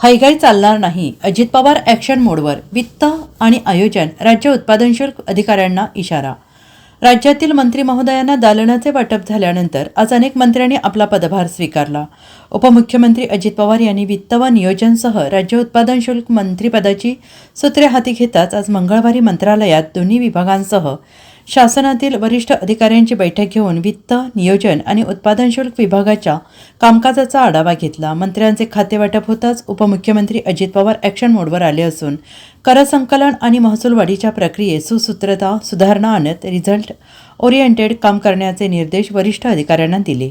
हायगाई चालणार नाही. अजित पवार ॲक्शन मोडवर वित्त आणि आयोजन. राज्य उत्पादन शुल्क अधिकाऱ्यांना इशारा. राज्यातील मंत्री महोदयांना दालनाचे वाटप झाल्यानंतर आज अनेक मंत्र्यांनी आपला पदभार स्वीकारला. उपमुख्यमंत्री अजित पवार यांनी वित्त व नियोजनसह राज्य उत्पादन शुल्क मंत्रिपदाची सूत्रे हाती घेताच आज मंगळवारी मंत्रालयात दोन्ही विभागांसह शासनातील वरिष्ठ अधिकाऱ्यांची बैठक घेऊन वित्त नियोजन आणि उत्पादन शुल्क विभागाच्या कामकाजाचा आढावा घेतला. मंत्र्यांचे खातेवाटप होताच उपमुख्यमंत्री अजित पवार ॲक्शन मोडवर आले असून करसंकलन आणि महसूल वाढीच्या प्रक्रियेत सुसूत्रता सुधारणा आणत रिझल्ट ओरिएंटेड काम करण्याचे निर्देश वरिष्ठ अधिकाऱ्यांना दिले.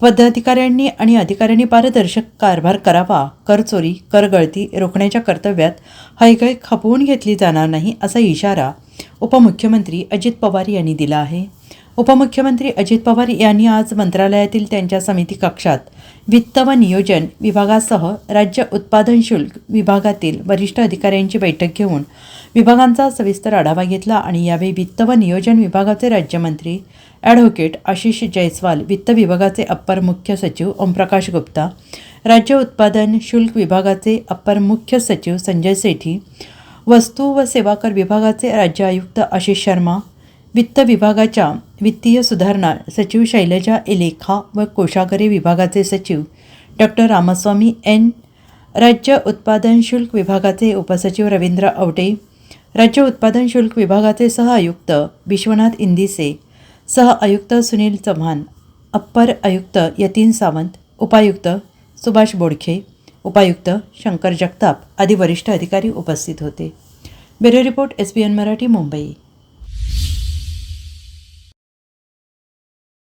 पदाधिकाऱ्यांनी आणि अधिकाऱ्यांनी पारदर्शक कारभार करावा. कर चोरी रोखण्याच्या कर्तव्यात हैगय खपवून घेतली जाणार नाही असा इशारा उपमुख्यमंत्री अजित पवार यांनी दिला आहे. उपमुख्यमंत्री अजित पवार यांनी आज मंत्रालयातील त्यांच्या समिती कक्षात वित्त व नियोजन विभागासह राज्य उत्पादन शुल्क विभागातील वरिष्ठ अधिकाऱ्यांची बैठक घेऊन विभागांचा सविस्तर आढावा घेतला आणि यावेळी वित्त व नियोजन विभागाचे राज्यमंत्री ॲडव्होकेट आशिष जयस्वाल वित्त विभागाचे अप्पर मुख्य सचिव ओमप्रकाश गुप्ता राज्य उत्पादन शुल्क विभागाचे अप्पर मुख्य सचिव संजय सेठी वस्तू व सेवा कर विभागाचे राज्य आयुक्त आशिष शर्मा वित्त विभागाच्या वित्तीय सुधारणा सचिव शैलजा एलेखा व कोशागरी विभागाचे सचिव डॉक्टर रामस्वामी एन. राज्य उत्पादन शुल्क विभागाचे उपसचिव रवींद्र आवटे राज्य उत्पादन शुल्क विभागाचे सह आयुक्त विश्वनाथ इंदिसे सह आयुक्त सुनील चव्हाण अप्पर आयुक्त यतीन सावंत उपायुक्त सुभाष बोडखे उपायुक्त शंकर जगताप आदी वरिष्ठ अधिकारी उपस्थित होते. Bureau report S B N Marathi Mumbai.